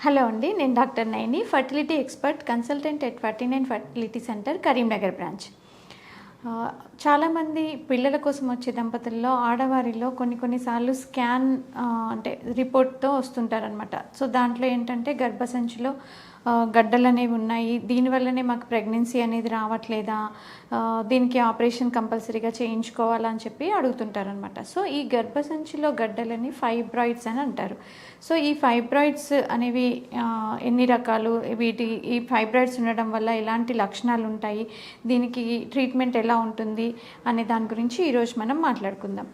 Hello అండి నేను doctor Naini fertility expert consultant at forty nine fertility centre Karimnagar branch. చాలామంది పిల్లల కోసం వచ్చే దంపతుల్లో ఆడవారిలో కొన్ని కొన్నిసార్లు స్కాన్ అంటే రిపోర్ట్తో వస్తుంటారనమాట సో దాంట్లో ఏంటంటే గర్భసంచిలో గడ్డలు అనేవి ఉన్నాయి. దీనివల్లనే మాకు ప్రెగ్నెన్సీ అనేది రావట్లేదా? దీనికి ఆపరేషన్ కంపల్సరీగా చేయించుకోవాలా అని చెప్పి అడుగుతుంటారనమాట సో ఈ గర్భసంచిలో గడ్డలని ఫైబ్రాయిడ్స్ అని అంటారు. సో ఈ ఫైబ్రాయిడ్స్ అనేవి ఎన్ని రకాలు? వీటి ఈ ఫైబ్రాయిడ్స్ ఉండడం వల్ల ఎలాంటి లక్షణాలు ఉంటాయి? దీనికి ట్రీట్మెంట్ ఎలా ఉంటుంది? అనే దాని గురించి ఈరోజు మనం మాట్లాడుకుందాం.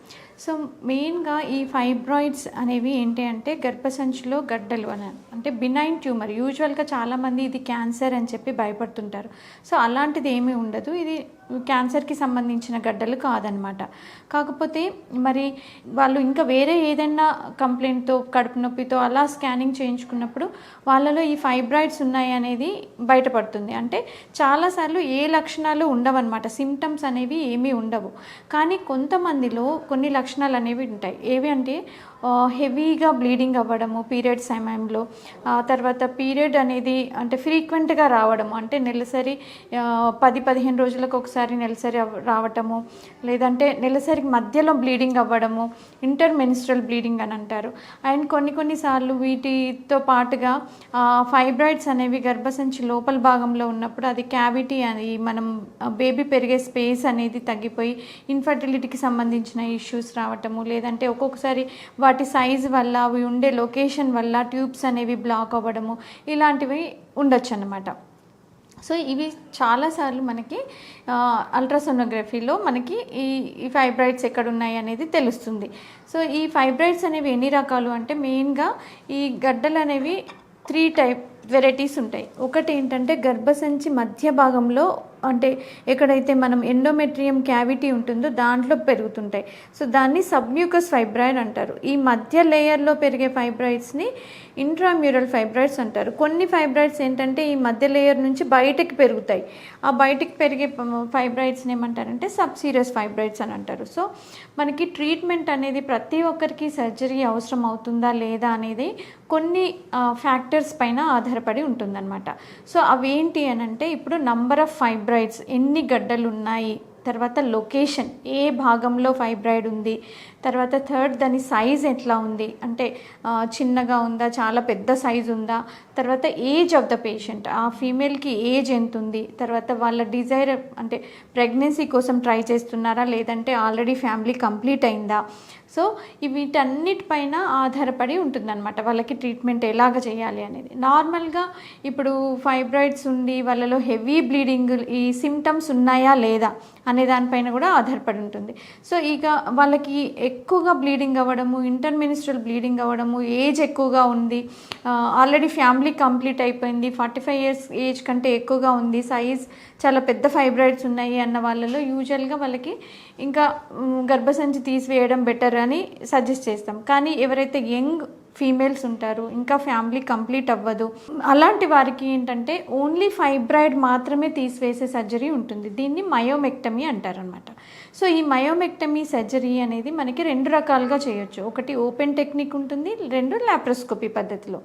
సో మెయిన్గా ఈ ఫైబ్రాయిడ్స్ అనేవి ఏంటి అంటే గర్భసంచిలో గడ్డలు అని అంటే బినైన్ ట్యూమర్ యూజువల్గా చాలామంది ఇది క్యాన్సర్ అని చెప్పి భయపడుతుంటారు. సో అలాంటిది ఏమీ ఉండదు. ఇది క్యాన్సర్కి సంబంధించిన గడ్డలు కాదనమాట. కాకపోతే మరి వాళ్ళు ఇంకా వేరే ఏదైనా కంప్లైంట్తో కడుపు నొప్పితో అలా స్కానింగ్ చేయించుకున్నప్పుడు వాళ్ళలో ఈ ఫైబ్రాయిడ్స్ ఉన్నాయి అనేది బయటపడుతుంది. అంటే చాలాసార్లు ఏ లక్షణాలు ఉండవన్నమాట సిమ్టమ్స్ అనేవి ఏమీ ఉండవు. కానీ కొంతమందిలో కొన్ని లక్షణాలు అనేవి ఉంటాయి. ఏవి అంటే హెవీగా బ్లీడింగ్ అవ్వడము పీరియడ్ సమయంలో. తర్వాత పీరియడ్ అనేది అంటే ఫ్రీక్వెంట్గా రావడము అంటే నెలసరి పది పదిహేను రోజులకు ఒకసారి నెలసరి రావటము లేదంటే నెలసరికి మధ్యలో బ్లీడింగ్ అవ్వడము ఇంటర్ మెనిస్ట్రల్ బ్లీడింగ్ అని అంటారు. అండ్ కొన్ని కొన్నిసార్లు వీటితో పాటుగా ఫైబ్రాయిడ్స్ అనేవి గర్భసంచి లోపల భాగంలో ఉన్నప్పుడు అది క్యావిటీ అని మనం బేబీ పెరిగే స్పేస్ అనేది తగ్గిపోయి ఇన్ఫర్టిలిటీకి సంబంధించిన ఇష్యూస్ రావటము లేదంటే ఒక్కొక్కసారి వాటి సైజ్ వల్ల అవి ఉండే లొకేషన్ వల్ల ట్యూబ్స్ అనేవి బ్లాక్ అవ్వడము ఇలాంటివి ఉండొచ్చు అన్నమాట సో ఇవి చాలాసార్లు మనకి అల్ట్రాసోనోగ్రఫీలో మనకి ఈ ఈ ఫైబ్రాయిడ్స్ ఎక్కడ ఉన్నాయి అనేది తెలుస్తుంది. సో ఈ ఫైబ్రాయిడ్స్ అనేవి ఎన్ని రకాలు అంటే మెయిన్గా ఈ గడ్డలు అనేవి త్రీ టైప్ వెరైటీస్ ఉంటాయి. ఒకటి ఏంటంటే గర్భసంచి మధ్య భాగంలో అంటే ఎక్కడైతే మనం ఎండోమెట్రియం క్యావిటీ ఉంటుందో దాంట్లో పెరుగుతుంటాయి. సో దాన్ని సబ్మ్యూకస్ ఫైబ్రాయిడ్ అంటారు. ఈ మధ్య లేయర్లో పెరిగే ఫైబ్రాయిడ్స్ని ఇంట్రామ్యూరల్ ఫైబ్రాయిడ్స్ అంటారు. కొన్ని ఫైబ్రాయిడ్స్ ఏంటంటే ఈ మధ్య లేయర్ నుంచి బయటకు పెరుగుతాయి. ఆ బయటకు పెరిగే ఫైబ్రాయిడ్స్ని ఏమంటారంటే సబ్ సీరియస్ ఫైబ్రాయిడ్స్ అని అంటారు. సో మనకి ట్రీట్మెంట్ అనేది ప్రతి ఒక్కరికి సర్జరీ అవసరం అవుతుందా లేదా అనేది కొన్ని ఫ్యాక్టర్స్ పైన ఆధారపడి ఉంటుందన్నమాట. సో అవేంటి అని అంటే ఇప్పుడు నంబర్ ఆఫ్ ఫైబ్రాయిడ్స్ ఎన్ని గడ్డలు ఉన్నాయి తర్వాత లొకేషన్ ఏ భాగంలో ఫైబ్రాయిడ్ ఉంది తర్వాత థర్డ్ దాని సైజ్ ఎట్లా ఉంది అంటే చిన్నగా ఉందా చాలా పెద్ద సైజ్ ఉందా తర్వాత ఏజ్ ఆఫ్ ద పేషెంట్ ఆ ఫీమేల్కి ఏజ్ ఎంత ఉంది తర్వాత వాళ్ళ డిజైర్ అంటే ప్రెగ్నెన్సీ కోసం ట్రై చేస్తున్నారా లేదంటే ఆల్రెడీ ఫ్యామిలీ కంప్లీట్ అయిందా సో వీటన్నిటిపైన ఆధారపడి ఉంటుందన్నమాట వాళ్ళకి ట్రీట్మెంట్ ఎలాగ చేయాలి అనేది. నార్మల్గా ఇప్పుడు ఫైబ్రాయిడ్స్ ఉండి వాళ్ళలో హెవీ బ్లీడింగ్ ఈ సిమ్టమ్స్ ఉన్నాయా లేదా అనే దానిపైన కూడా ఆధారపడి ఉంటుంది. సో ఇక వాళ్ళకి ఎక్కువగా బ్లీడింగ్ అవ్వడము ఇంటర్మినిస్ట్రల్ బ్లీడింగ్ అవ్వడము ఏజ్ ఎక్కువగా ఉంది. ఆల్రెడీ ఫ్యామిలీ కంప్లీట్ అయిపోయింది. ఫార్టీ ఫైవ్ ఇయర్స్ ఏజ్ కంటే ఎక్కువగా ఉంది. సైజ్ చాలా పెద్ద ఫైబ్రాయిడ్స్ ఉన్నాయి అన్న వాళ్ళలో యూజువల్గా వాళ్ళకి ఇంకా గర్భసంచి తీసివేయడం బెటర్. అని సజెస్ట్ చేస్తాం. కానీ ఎవరైతే యంగ్ ఫీమేల్స్ ఉంటారు ఇంకా ఫ్యామిలీ కంప్లీట్ అవ్వదు అలాంటి వారికి ఏంటంటే ఓన్లీ ఫైబ్రాయిడ్ మాత్రమే తీసివేసే సర్జరీ ఉంటుంది. దీన్ని మయోమెక్టమీ అంటారనమాట సో ఈ మయోమెక్టమీ సర్జరీ అనేది మనకి రెండు రకాలుగా చేయొచ్చు. ఒకటి ఓపెన్ టెక్నిక్ ఉంటుంది రెండు లాప్రోస్కోపీ పద్ధతిలో.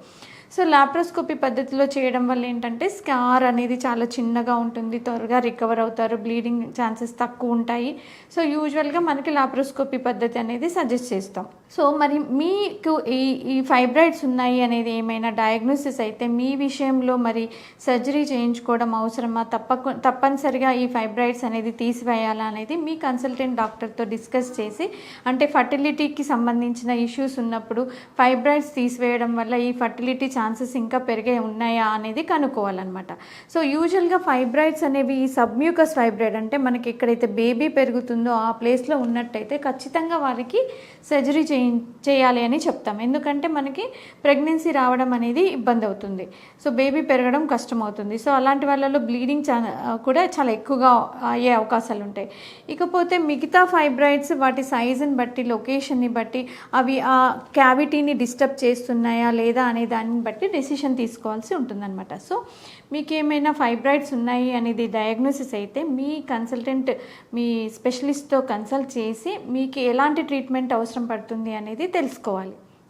సో లాప్రోస్కోపీ పద్ధతిలో చేయడం వల్ల ఏంటంటే స్కార్ అనేది చాలా చిన్నగా ఉంటుంది త్వరగా రికవర్ అవుతారు బ్లీడింగ్ ఛాన్సెస్ తక్కువ ఉంటాయి. సో యూజువల్గా మనకి లాప్రోస్కోపీ పద్ధతి అనేది సజెస్ట్ చేస్తాం. సో మరి మీకు ఈ ఈ ఫైబ్రాయిడ్స్ ఉన్నాయి అనేది ఏమైనా డయాగ్నోసిస్ అయితే మీ విషయంలో మరి సర్జరీ చేయించుకోవడం అవసరమా? తప్పకు తప్పనిసరిగా ఈ ఫైబ్రాయిడ్స్ అనేది తీసివేయాలా అనేది మీ కన్సల్టెంట్ డాక్టర్తో డిస్కస్ చేసి అంటే ఫర్టిలిటీకి సంబంధించిన ఇష్యూస్ ఉన్నప్పుడు ఫైబ్రాయిడ్స్ తీసివేయడం వల్ల ఈ ఫర్టిలిటీ ఛాన్సెస్ ఇంకా పెరిగే ఉన్నాయా అనేది కనుక్కోవాలన్నమాట. సో యూజువల్గా ఫైబ్రాయిడ్స్ అనేవి ఈ సబ్మ్యూకస్ ఫైబ్రాయిడ్ అంటే మనకి ఎక్కడైతే బేబీ పెరుగుతుందో ఆ ప్లేస్లో ఉన్నట్టయితే ఖచ్చితంగా వారికి సర్జరీ చేయి చేయాలి అని చెప్తాం. ఎందుకంటే మనకి ప్రెగ్నెన్సీ రావడం అనేది ఇబ్బంది అవుతుంది. సో బేబీ పెరగడం కష్టం అవుతుంది సో అలాంటి వాళ్ళలో బ్లీడింగ్ చా కూడా చాలా ఎక్కువగా అయ్యే అవకాశాలు ఉంటాయి. ఇకపోతే మిగతా ఫైబ్రాయిడ్స్ వాటి సైజుని బట్టి లొకేషన్ని బట్టి అవి ఆ క్యావిటీని డిస్టర్బ్ చేస్తున్నాయా లేదా అనే దాన్ని బట్టి డెసిషన్ తీసుకోవాల్సి ఉంటుందన్నమాట. సో మీకు ఏమైనా ఫైబ్రాయిడ్స్ ఉన్నాయి అనేది డయాగ్నోసిస్ అయితే మీ కన్సల్టెంట్ మీ స్పెషలిస్ట్తో కన్సల్ట్ చేసి మీకు ఎలాంటి ట్రీట్మెంట్ అవసరం పడుతుంది అనేది తెలుసుకోవాలి.